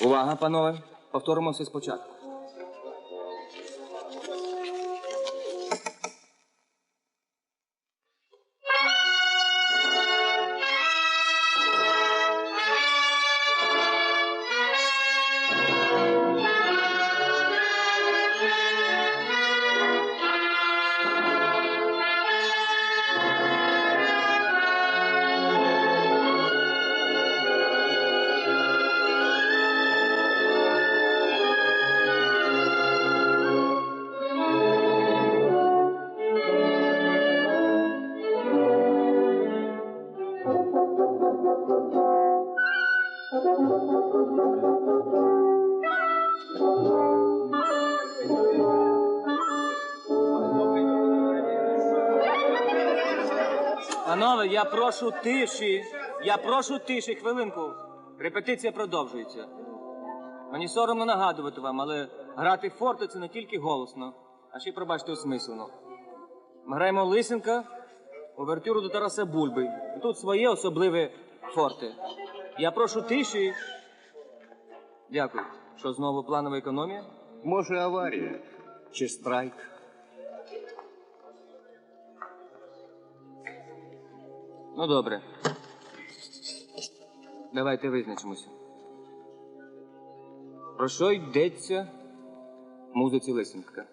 Увага, панове. Повторимо все спочатку. Я прошу тиші. Я прошу тиші, хвилинку. Репетиція продовжується. Мені соромно нагадувати вам, але грати в форти це не тільки голосно, а ще й пробачте осмислено. Ми граємо Лисенка, овертюру до Тараса Бульби. І Тут своє особливе форти. Я прошу тиші. Дякую. Що знову планова економія? Може, аварія чи страйк. Ну, добре. Давайте визначимося. Про що йдеться в музиці Лисенка?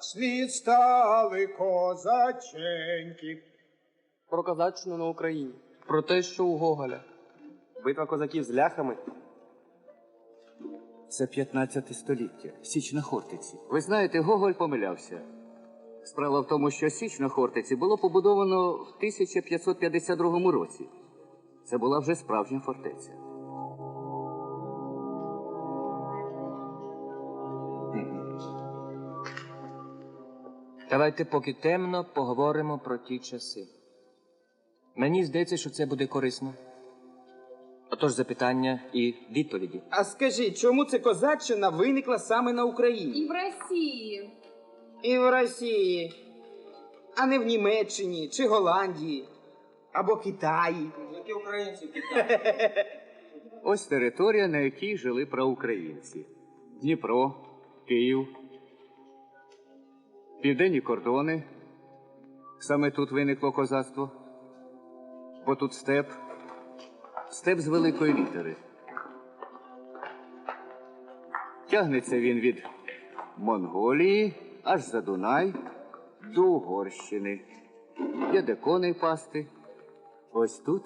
Слід стали козаченьки. Про козаччину на Україні. Про те, що у Гоголя. Битва козаків з ляхами. Це 15 століття. Січ на Хортиці. Ви знаєте, Гоголь помилявся. Справа в тому, що Січ на Хортиці було побудовано в 1552 році. Це була вже справжня фортеця. Давайте, поки темно, поговоримо про ті часи. Мені здається, що це буде корисно. Отож, запитання і відповіді. А скажіть, чому це козаччина виникла саме на Україні? І в Росії. І в Росії, а не в Німеччині чи Голландії або Китаї. Які українці Ось територія, на якій жили проукраїнці: Дніпро, Київ, південні кордони. Саме тут виникло козацтво. Бо тут степ, степ з великої літери. Тягнеться він від Монголії аж за Дунай до Угорщини. Є де коней пасти. Ось тут,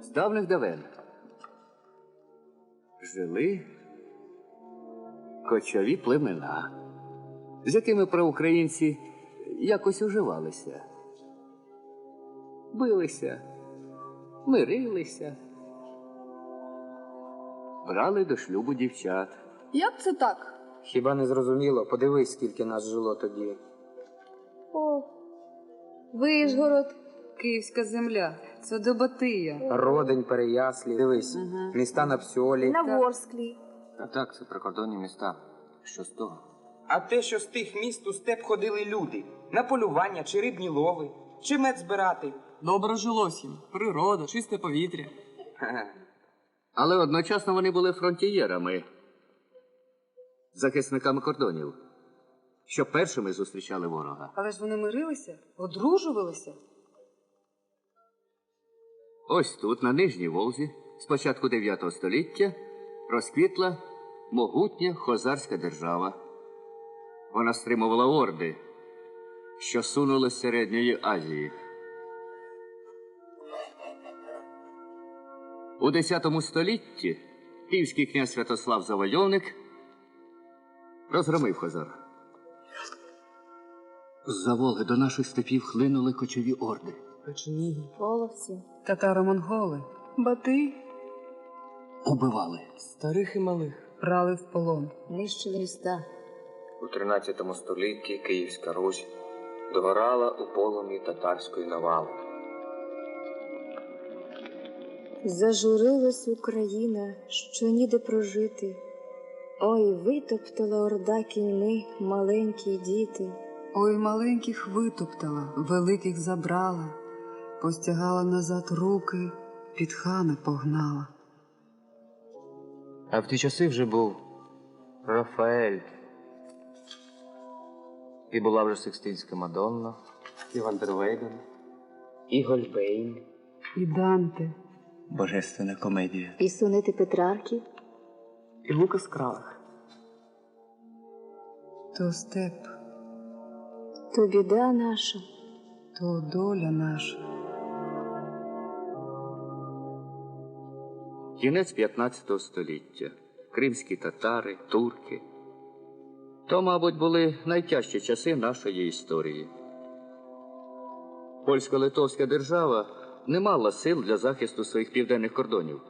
з давних давен, жили кочові племена, з якими проукраїнці якось уживалися. Билися, мирилися, брали до шлюбу дівчат. Як це так? Хіба не зрозуміло? Подивись, скільки нас жило тоді. О, Вишгород, Київська земля, це до Батия. Родень, Переяслів. Дивись, міста на Псьолі. На Ворсклі. А так, це прикордонні міста. Що з того? А те, що з тих міст у степ ходили люди на полювання чи рибні лови, чи мед збирати. Добре жилось їм. Природа, чисте повітря. Але одночасно вони були фронтієрами, захисниками кордонів, що першими зустрічали ворога. Але ж вони мирилися, одружувалися. Ось тут, на Нижній Волзі, з початку 9 століття, розквітла могутня хозарська держава. Вона стримувала орди, що сунули з Середньої Азії. У X столітті київський князь Святослав Завойовник розгромив хозар. З-за Волги до наших степів хлинули кочові орди. Печеніги. Половці. Татаро-монголи, Бати Убивали. Старих і малих. брали в полон. Нищили міста. У 13 столітті Київська Русь догорала у полум'ї татарської навали. Зажурилась Україна, що ніде прожити. Ой, витоптала орда кіньми маленькі діти. Ой, маленьких витоптала, великих забрала, постягала назад руки, під хани погнала. А в ті часи вже був Рафаель. І була вже Сикстинська Мадонна. І Вандервейден, і Гольбейн. І Данте, Божественна комедія. І сонети Петрарки. І Лукас Кралах. то степ, То біда наша. то доля наша. Кінець 15 століття. Кримські татари, турки. То, мабуть, були найтяжчі часи нашої історії. Польсько-литовська держава не мала сил для захисту своїх південних кордонів.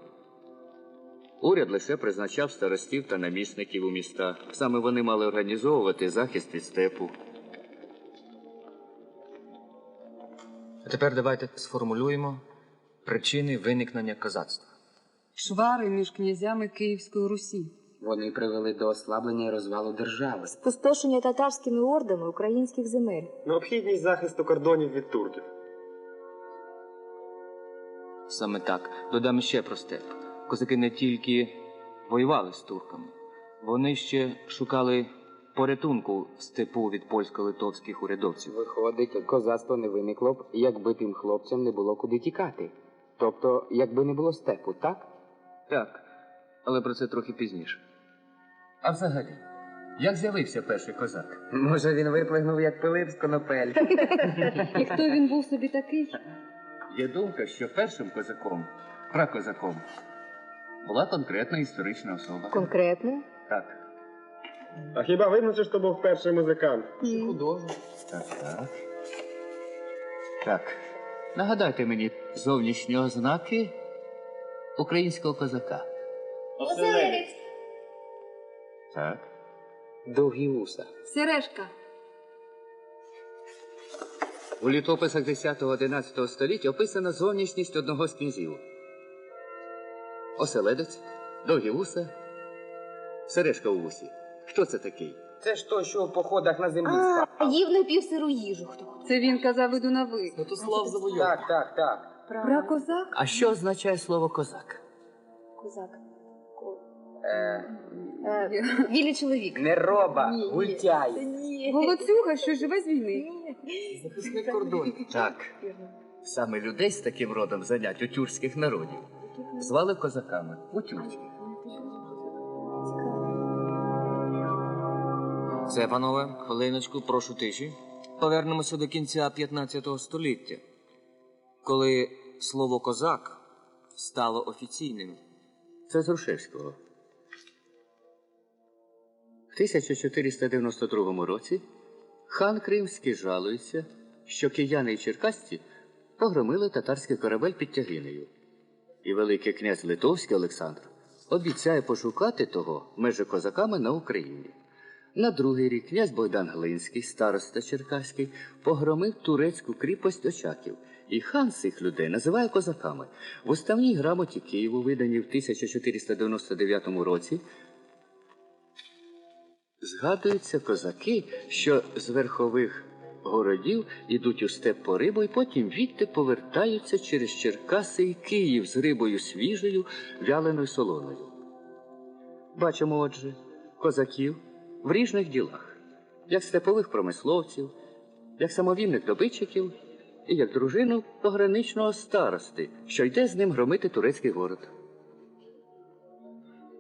Уряд лише призначав старостів та намісників у міста. Саме вони мали організовувати захист від степу. А тепер давайте сформулюємо причини виникнення козацтва. Швари між князями Київської Русі. Вони привели до ослаблення і розвалу держави. Спустошення татарськими ордами українських земель. Необхідність захисту кордонів від турків. Саме так. Додам ще про степ. Козаки не тільки воювали з турками, вони ще шукали порятунку в степу від польсько-литовських урядовців. Виходить, козацтво не виникло б, якби тим хлопцям не було куди тікати. Тобто, якби не було степу, так? Так, але про це трохи пізніше. А взагалі, як з'явився перший козак? Може, він виплигнув як Пилип з конопель. І хто він був собі такий? Є думка, що першим козаком, пракозаком, була конкретна історична особа. Конкретно. Так, А хіба видно, що був перший музикант? Чи художник. так, так. Так. Нагадайте мені зовнішні ознаки українського козака. Так. Довгі вуса. Сережка. У літописах 10-11 століття описана зовнішність одного з князів. Оселедець, довгі вуса, сережка у вусі. Хто це такий? Це ж той, що в походах на землі спав. А, їв напівсиру їжу. Хто? Це він казав іду на ви. Святослав Завойовник. Так, так, так. Про козак? А що означає слово козак? Козак. Ко- Е, Е, Вільний чоловік. не роба, Ні, ні. гультяй. Ні. Волоцюга, що живе з війни. Захисник кордонів. Так. Саме людей з таким родом занять у тюркських народів звали козаками у тюркських. Це, панове, хвилиночку, прошу тиші. Повернемося до кінця 15 століття, коли слово козак стало офіційним. Це з Рушевського. В 1492 році хан Кримський жалується, що кияни і черкасці погромили татарський корабель під Тягинею. І Великий князь Литовський Олександр обіцяє пошукати того межі козаками на Україні. На другий рік князь Богдан Глинський, староста Черкаський, погромив турецьку кріпость Очаків, і хан цих людей називає козаками. В уставній грамоті Києву, виданій в 1499 році, згадуються козаки, що з верхових городів ідуть у степ по рибу і потім відти повертаються через Черкаси і Київ з рибою свіжою, вяленою солоною. Бачимо, отже, козаків в різних ділах, як степових промисловців, як самовільних добитчиків і як дружину пограничного старости, що йде з ним громити турецький город.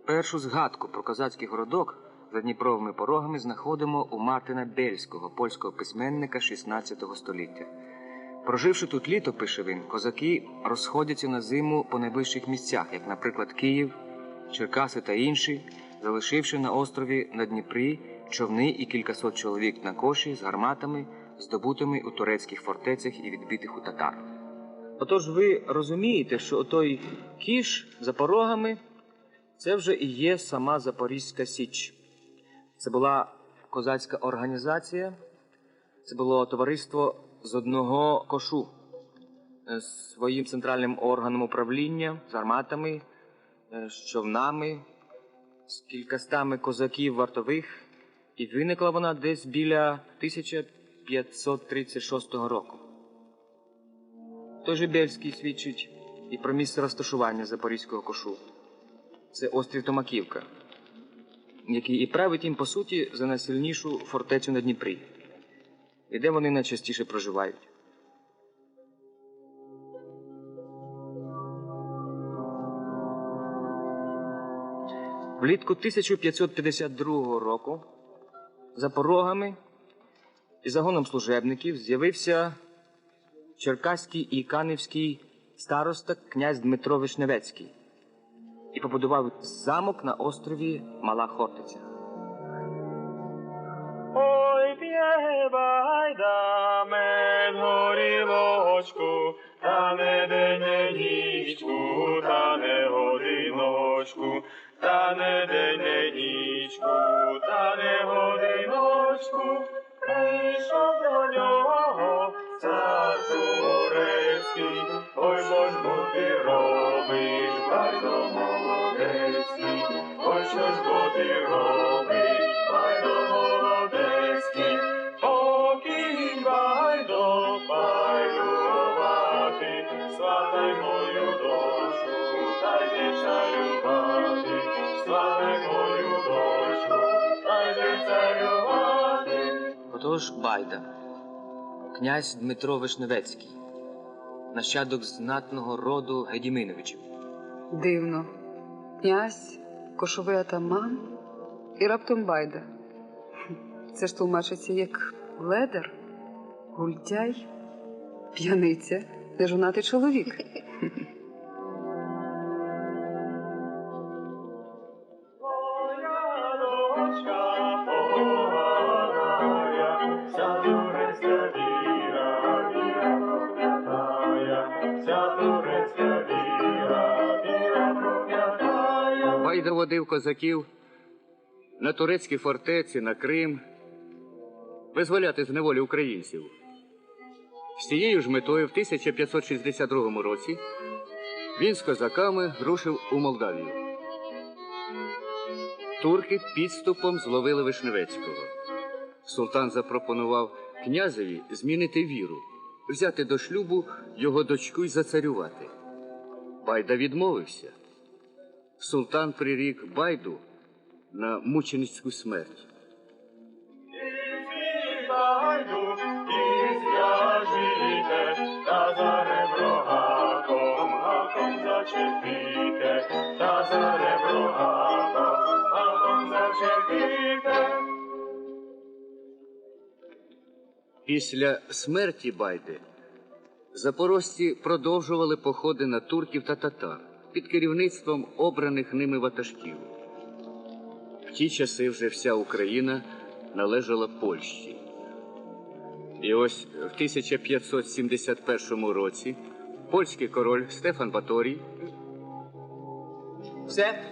Першу згадку про козацький городок за Дніпровими порогами знаходимо у Мартина Бельського, польського письменника 16 століття. Проживши тут літо, пише він, козаки розходяться на зиму по найближчих місцях, як, наприклад, Київ, Черкаси та інші, залишивши на острові на Дніпрі човни і кількасот чоловік на коші з гарматами, здобутими у турецьких фортецях і відбитих у татар. Отож ви розумієте, що той кіш за порогами це вже і є сама Запорізька Січ. Це була козацька організація, це було товариство з одного кошу е, з своїм центральним органом управління, з гарматами, е, з човнами, з кількастами козаків вартових. І виникла вона десь біля 1536 року. Той же Бельський свідчить і про місце розташування Запорізького кошу. Це острів Томаківка, який і править їм, по суті, за найсильнішу фортецю на Дніпрі, і де вони найчастіше проживають. Влітку 1552 року за порогами і загоном служебників з'явився черкаський і канівський староста князь Дмитро Вишневецький і побудував замок на острові Мала Хортиця. Ой, п'є байда мед горілочку, та не дене нічку, та не годиночку, та не дене нічку, та не годиночку, прийшов до нього цар турецький, ой, бо ти робиш, байдо молодецький, ой, що ж бо ти робиш, байдо молодецький, покінь байдо пайлювати, сватай мою душу, та йди царювати, сватай мою душу, та йди царювати. Отож Байда, князь Дмитро Вишневецький, нащадок знатного роду Гедіминовичів. Дивно. Князь, кошовий атаман і раптом байда. Це ж тлумачиться як ледер, гультяй, п'яниця, нежонатий чоловік. Байда водив козаків на турецькі фортеці, на Крим, визволяти з неволі українців. З цією ж метою в 1562 році він з козаками рушив у Молдавію. Турки підступом зловили Вишневецького. Султан запропонував князеві змінити віру, взяти до шлюбу його дочку й зацарювати. Байда відмовився. Султан прирік Байду на мученицьку смерть. І зачепіте, та за ребро гаком, гаком зачепіте. Після смерті Байди запорожці продовжували походи на турків та татар під керівництвом обраних ними ватажків. В ті часи вже вся Україна належала Польщі. І ось в 1571 році польський король Стефан Баторій Все.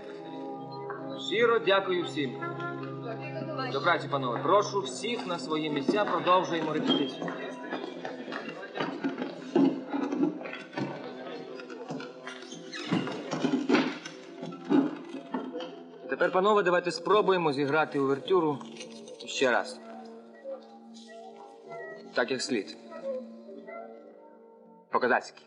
Щиро дякую всім. До праці, панове. Прошу всіх на свої місця, продовжуємо репетицію. Тепер, панове, давайте спробуємо зіграти увертюру ще раз. Так як слід. По-козацьки.